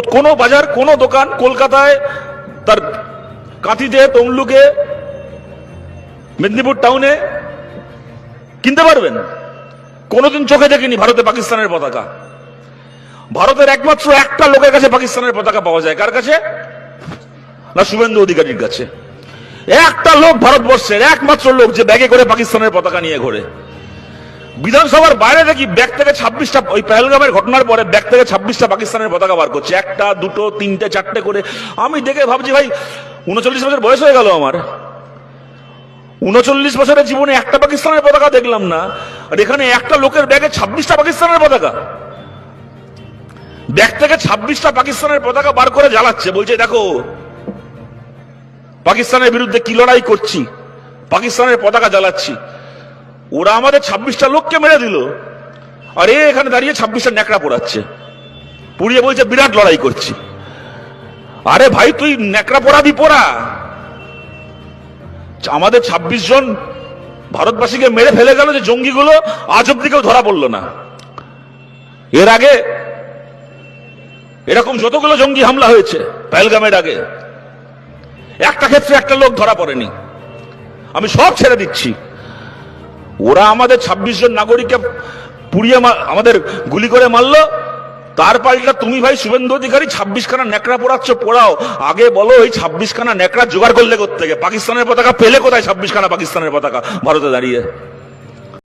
কোনো বাজার, কোনো দোকান কলকাতায় তার কাঁথিতে, তমলুকে, মেদিনীপুর টাউনে কিনতে পারবেন। কোনোদিন চোখে দেখিনি ভারতে পাকিস্তানের পতাকা। ভারতের একমাত্র একটা লোকের কাছে পাকিস্তানের পতাকা পাওয়া যায়। কার কাছে? না, শুভেন্দু অধিকারীর কাছে। একটা লোক ভারতবর্ষের একমাত্র লোক যে ব্যাগে করে পাকিস্তানের পতাকা নিয়ে ঘোরে। বিধানসভার বাইরে দেখি ব্যাগ থেকে ছাব্বিশটা, ওই পেহেলগামের ঘটনার পরে ব্যাগ থেকে ছাব্বিশটা পাকিস্তানের পতাকা বার করছে। একটা, দুটো, তিনটে, চারটে করে। আমি দেখে ভাবছি, ভাই, উনচল্লিশ বছর বয়স হয়ে গেল আমার। উনচল্লিশ বছরের জীবনে একটা পাকিস্তানের পতাকা দেখলাম না। আর এখানে একটা লোকের ব্যাগে ছাব্বিশটা পাকিস্তানের পতাকা। ব্যাগ থেকে ছাব্বিশটা পাকিস্তানের পতাকা বার করে জ্বালাচ্ছে। বলছে, দেখো, পাকিস্তানের বিরুদ্ধে কি লড়াই করছি? পাকিস্তানের পতাকা জ্বালাচ্ছি। ওরা আমাদের ছাব্বিশটা লোককে মেরে দিল। আর এ এখানে দাঁড়িয়ে ছাব্বিশটা ন্যাকড়া পোড়াচ্ছে। পুড়িয়ে বলছে, বিরাট লড়াই করছি। আরে ভাই, তুই ন্যাকড়া পোড়াবি পোড়া। আমাদের ছাব্বিশ জন ভারতবাসীকে মেরে ফেলে গেল যে জঙ্গিগুলো আজ অব্দি কেউ ধরা পড়ল না। এর আগে এরকম যতগুলো জঙ্গি হামলা হয়েছে পেহেলগামের আগে, একটা ক্ষেত্রে একটা লোক ধরা পড়েনি। আমি সব ছেড়ে দিচ্ছি। ওরা আমাদের ছাব্বিশ জন নাগরিককে পুড়িয়ে আমাদের গুলি করে মারলো। তার পাল্টা তুমি ভাই শুভেন্দু অধিকারী ছাব্বিশ খানা ন্যাকড়া পড়াচ্ছ, পোড়াও। আগে বলো ওই ছাব্বিশ খানা ন্যাকড়া জোগাড় করলে করতে পাকিস্তানের পতাকা পেলে কোথায় ছাব্বিশ খানা পাকিস্তানের পতাকা? ভারতে দাঁড়িয়ে।